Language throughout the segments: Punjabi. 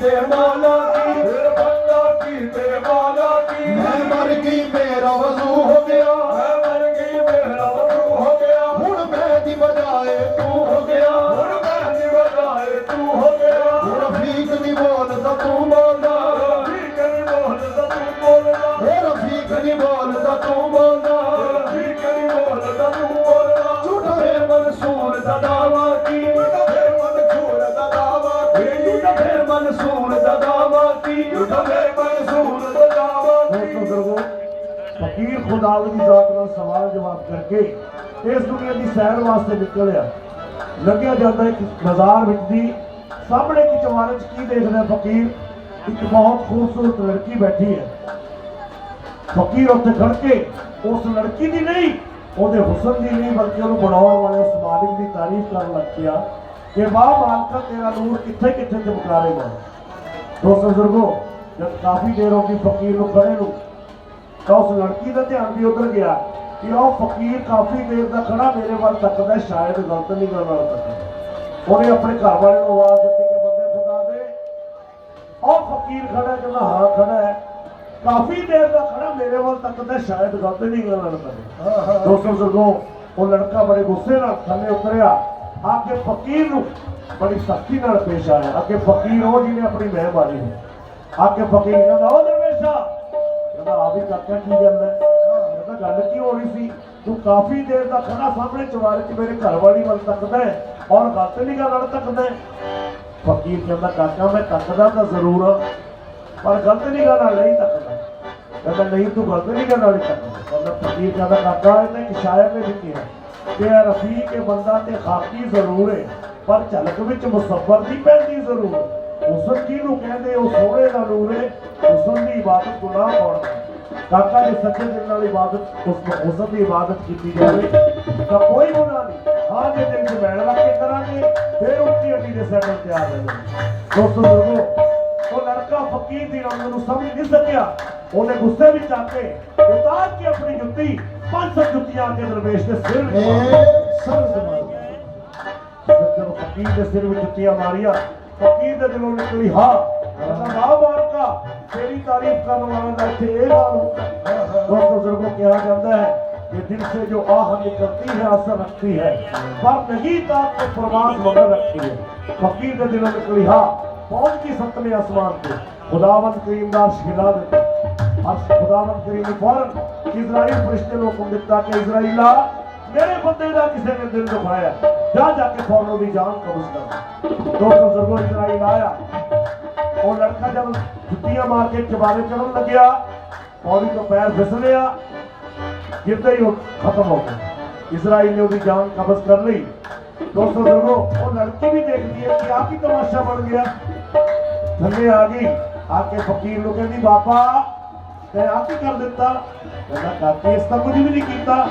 ਤੇ ਮੌਲਾ ਕੀ ਤੇ ਮਾਲਾ ਇਹ ਮਨਸੂਰ ਦਾ ਕੀ ਝੂਠਾ ਮਨਸੂਰ ਦਾ ਦਾਵਾ ਦੋਸਤੋ ਫਕੀਰ ਖੁਦਾਵੰਦ ਦੀ ਜ਼ਾਤ ਨਾਲ ਸਵਾਲ ਜਵਾਬ ਕਰਕੇ ਇਸ ਦੁਨੀਆ ਦੀ ਸੈਰ ਵਾਸਤੇ ਨਿਕਲਿਆ। ਲੱਗਿਆ ਜਾਂਦਾ ਇੱਕ ਬਾਜ਼ਾਰ ਵਿੱਚ ਦੀ, ਸਾਹਮਣੇ ਕੀ ਚਵਾਰੇ ਕੀ ਦੇਖਦਾ ਫਕੀਰ? ਇੱਕ ਬਹੁਤ ਖੂਬਸੂਰਤ ਲੜਕੀ ਬੈਠੀ ਹੈ। ਫਕੀਰ ਉੱਥੇ ਖੜ ਕੇ ਉਸ ਲੜਕੀ ਦੀ ਨਹੀਂ, ਉਹਦੇ ਹੁਸਨ ਦੀ ਨਹੀਂ, ਬਲਕਿ ਉਹਨੂੰ ਬਣਾਉਣ ਵਾਲੇ ਉਸ ਮਾਲਿਕ ਦੀ ਤਾਰੀਫ ਕਰਨ ਲੱਗ ਪਿਆ। ਕਿ ਵਾਹ ਮਾਲਕਾ ਤੇਰਾ ਨੂਰ ਕਿੱਥੇ ਕਿੱਥੇ ਚਮਕਾ ਰਿਹਾ ਦੋਸਤੋ ਬਜ਼ੁਰਗੋ ਜਦ ਕਾਫੀ ਦੇਰ ਹੋ ਗਈ ਫਕੀਰ ਨੂੰ ਖੜੇ ਨੂੰ ਤਾਂ ਉਸ ਲੜਕੀ ਦਾ ਧਿਆਨ ਵੀ ਉਧਰ ਗਿਆ ਕਿ ਉਹ ਫਕੀਰ ਕਾਫੀ ਦੇਰ ਦਾ ਖੜਾ ਮੇਰੇ ਵੱਲ ਤੱਕਦਾ ਸ਼ਾਇਦ ਗਲਤ ਨਹੀਂ ਕਰਨ ਵਾਲਾ ਤੱਕਦਾ। ਉਹਨੇ ਆਪਣੇ ਘਰ ਵਾਲੇ ਨੂੰ ਆਵਾਜ਼ ਦਿੱਤੀ ਕਿ ਬੰਦੇ ਖੁਦਾ ਦੇ ਉਹ ਫਕੀਰ ਖੜਾ ਕਹਿੰਦਾ ਹਾਂ ਖੜਾ ਹੈ। ਕਾਫੀ ਦੇਰ ਦਾ ਖੜਾ ਮੇਰੇ ਵੱਲ ਤੱਕਦਾ ਸ਼ਾਇਦ ਗਲਤ ਨਹੀਂ ਕਰਨ ਵਾਲਾ ਤੱਕਦਾ। ਦੋਸਤੋ ਬਜ਼ੁਰਗੋ ਉਹ ਲੜਕਾ ਬੜੇ ਗੁੱਸੇ ਨਾਲ ਥੱਲੇ ਉਤਰਿਆ। ਆ ਕੇ ਫਕੀਰ ਨੂੰ ਬੜੀ ਸਖਤੀ ਨਾਲ ਪੇਸ਼ ਆਇਆ ਅੱਗੇ ਫਕੀਰ ਉਹ ਜਿਹਨੇ ਆਪਣੀ ਮਹਿ ਮਾਰੀ ਹੈ। ਆ ਕੇ ਫਕੀਰ ਕਹਿੰਦਾ, ਉਹ ਦਰਵੇਸ਼ਾ। ਕਹਿੰਦਾ ਆ ਵੀ ਕਾਕਾ ਕੀ ਗੱਲ ਹੈ? ਕਹਿੰਦਾ ਗੱਲ ਕੀ ਹੋ ਰਹੀ ਸੀ? ਤੂੰ ਕਾਫੀ ਦੇਰ ਦਾ ਖੜਾ ਸਾਹਮਣੇ ਚਵਾਰੇ 'ਚ ਮੇਰੇ ਘਰ ਵਾਲੀ ਵੱਲ ਤੱਕਦਾ ਹੈ ਔਰ ਗਲਤ ਨਹੀਂ ਗੱਲ ਨਾਲ ਤੱਕਦਾ ਹੈ। ਫਕੀਰ ਕਹਿੰਦਾ ਕਾਕਾ ਮੈਂ ਤੱਕਦਾ ਤਾਂ ਜ਼ਰੂਰ ਹਾਂ, ਪਰ ਗਲਤ ਨਹੀਂ ਗੱਲ ਨਾਲ ਨਹੀਂ ਤੱਕਦਾ। ਕਹਿੰਦਾ, ਨਹੀਂ, ਤੂੰ ਗਲਤ ਨਹੀਂ ਗੱਲ ਨਾਲ ਤੱਕਦਾ। ਕਹਿੰਦਾ, ਫਕੀਰ ਕਹਿੰਦਾ, ਕਾਕਾ ਇਹਨੇ ਇੱਕ ਸ਼ਾਇਰ ਨੇ ਲਿਖੀ ਹੈ। ਕਿ ਇਹ ਰਫੀਕ ਬੰਦਾ ਤੇ ਖਾਕੀ ਜ਼ਰੂਰ ਹੈ ਪਰ ਝਲਕ ਵਿੱਚ ਮੁਸੱਬਰ ਦੀ ਪੈਂਦੀ ਜ਼ਰੂਰ। ਹੁਸਨ ਕਿਹਨੂੰ ਕਹਿੰਦੇ ਉਹ ਸੋਹਣੇ ਦਾ ਨੂਰ ਹੈ ਹੁਸਨ ਦੀ ਇਬਾਦਤ ਗੁਨਾਹ ਪਾਉਣਾ ਕਾਕਾ ਜੇ ਸੱਚੇ ਦਿਲ ਨਾਲ ਇਬਾਦਤ, ਉਸ ਹੁਸਨ ਦੀ ਇਬਾਦਤ ਕੀਤੀ ਜਾਵੇ, ਤਾਂ ਕੋਈ ਗੁਨਾਹ ਨਹੀਂ। ਹਾਂ, ਜੇ ਦਿਲ 'ਚ ਮੈਲ ਰੱਖ ਕੇ ਕਰਾਂਗੇ, ਫਿਰ ਉੱਚੀ ਅੱਡੀ ਦੇ ਸੈਟਲ ਤਿਆਰ ਰਹਿੰਦੇ ਦੋਸਤੋ ਲੜਕਾ ਫਕੀਰ ਦੀ ਰੰਗ ਨੂੰ ਸਮਝ ਨਹੀਂ ਸਕਿਆ ਉਹਨੇ ਗੁੱਸੇ ਵਿੱਚ ਆ ਕੇ ਉਤਾਰ ਕੇ ਆਪਣੀ ਜੁੱਤੀ ਪੰਜ ਸੱਤ ਜੁੱਤੀਆਂ ਆ ਕੇ ਦਰਵੇਸ਼ ਦੇ ਸਿਰ ਵਿੱਚ ਮਾਰੀ। ਇਹ ਸਰ ਜ਼ਮਾਨ ਜਦੋਂ ਫਕੀਰ ਦੇ ਸਿਰ ਵਿੱਚ ਜੁੱਤੀਆਂ ਮਾਰੀਆਂ ਫਕੀਰ ਦੇ ਦਿਲੋਂ ਨਿਕਲੀ ਹਾਂ ਕਹਿੰਦਾ ਵਾਹ ਮਾਰਕਾ ਤੇਰੀ ਤਾਰੀਫ ਕਰਨ ਵਾਲਾ ਦਾ ਇੱਥੇ ਇਹ ਹਾਲ ਹੁੰਦਾ ਹੈ। ਦੋਸਤੋ ਬਜ਼ੁਰਗੋ ਕਿਹਾ ਜਾਂਦਾ ਹੈ कि दिल से जो आह निकलती है असर रखती है पर नहीं ताक को प्रवास मगर रखती है फकीर के दिलों निकली हाँ पहुंच गई सतवें आसमान पे खुदावन करीम का शिला आज खुदावन करीम फ़ौरन इजराइल फरिश्ते को दिता कि इजराइला, मेरे बंदे का किसी ने दिल दुखाया। जा जाके फ़ौरन की जान कब्ज कर। दोस्तों, ज़रूर इजराइल आया। और लड़का जब जुत्तियाँ मार के चबारे चढ़न लग्या, फौरी तो पैर फिसलिया गिरते ही खत्म हो गया इसराइल ने उसकी जान कब्ज कर ली। दोस्तों वो लड़की भी देखती है कि आप ही तमाशा बन गया। धन्य आ गई। ਆ ਕੇ ਫਕੀਰ ਨੂੰ ਕਹਿੰਦੀ, ਬਾਬਾ, ਤੇ ਆ ਕੀ ਕਰ ਦਿੱਤਾ। ਕਹਿੰਦਾ, ਕਾਕੇ, ਇਸ ਤਾਂ ਕੁਝ ਵੀ ਨਹੀਂ ਕੀਤਾ।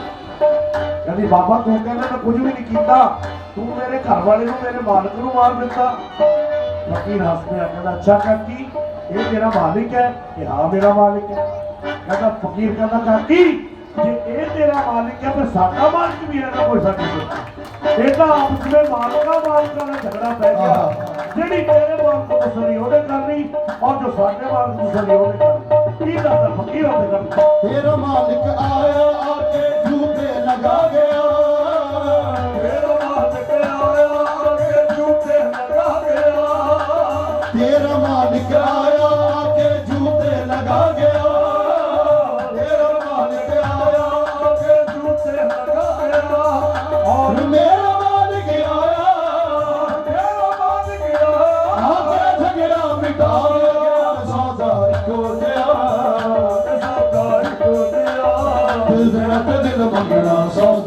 ਕਹਿੰਦੀ, ਬਾਬਾ, ਤੂੰ ਕਹਿੰਦਾ ਮੈਂ ਕੁਝ ਵੀ ਨਹੀਂ ਕੀਤਾ। ਤੂੰ ਮੇਰੇ ਘਰ ਵਾਲੇ ਨੂੰ, ਮੇਰੇ ਮਾਲਕ ਨੂੰ ਮਾਰ ਦਿੱਤਾ। ਫਕੀਰ ਹੱਸ ਪਿਆ, ਕਹਿੰਦਾ, ਅੱਛਾ ਕਾਕੀ, ਇਹ ਤੇਰਾ ਮਾਲਿਕ ਹੈ ਕਿ ਹਾਂ ਮੇਰਾ ਮਾਲਿਕ ਹੈ। ਕਹਿੰਦਾ, ਫਕੀਰ ਕਹਿੰਦਾ, ਕਾਕੀ, ਜੇ ਇਹ ਤੇਰਾ ਮਾਲਿਕ ਹੈ, ਫਿਰ ਸਾਡਾ ਮਾਲਕ ਵੀ ਹੈਗਾ ਕੋਈ ਸਾਡੀ ਇਹ ਤਾਂ ਆਪਸ ਵਿੱਚ ਮਾਲਕਾ ਮਾਲਕਾ ਦਾ ਝਗੜਾ ਪੈ ਗਿਆ। ਜਿਹੜੀ ਤੇਰੇ ਮਾਲਕ ਨੂੰ ਤਸੱਲੀ ਉਹਨੇ ਕਰਨੀ ਔਰ ਜੋ ਸਾਡੇ ਨੂੰ ਤਸੱਲੀ ਉਹਨੇ ਕਰਨੀ ਕੀ ਦੱਸਦਾ ਫਕੀਰ ਉਹਦੇ ਕਰਨੀ ਤੇਰਾ ਮਾਲਿਕ ਆਇਆ ਆ ਕੇ ਝੂਠੇ ਲਗਾ ਗਿਆ। ਮੇਰਾ ਮਾਲਕ ਆਇਆ ਕੇ ਝੂਠੇ ਲਗਾ ਗਿਆ। ਤੇਰਾ ਮਾਲਿਕ ਆਇਆ you. Rasul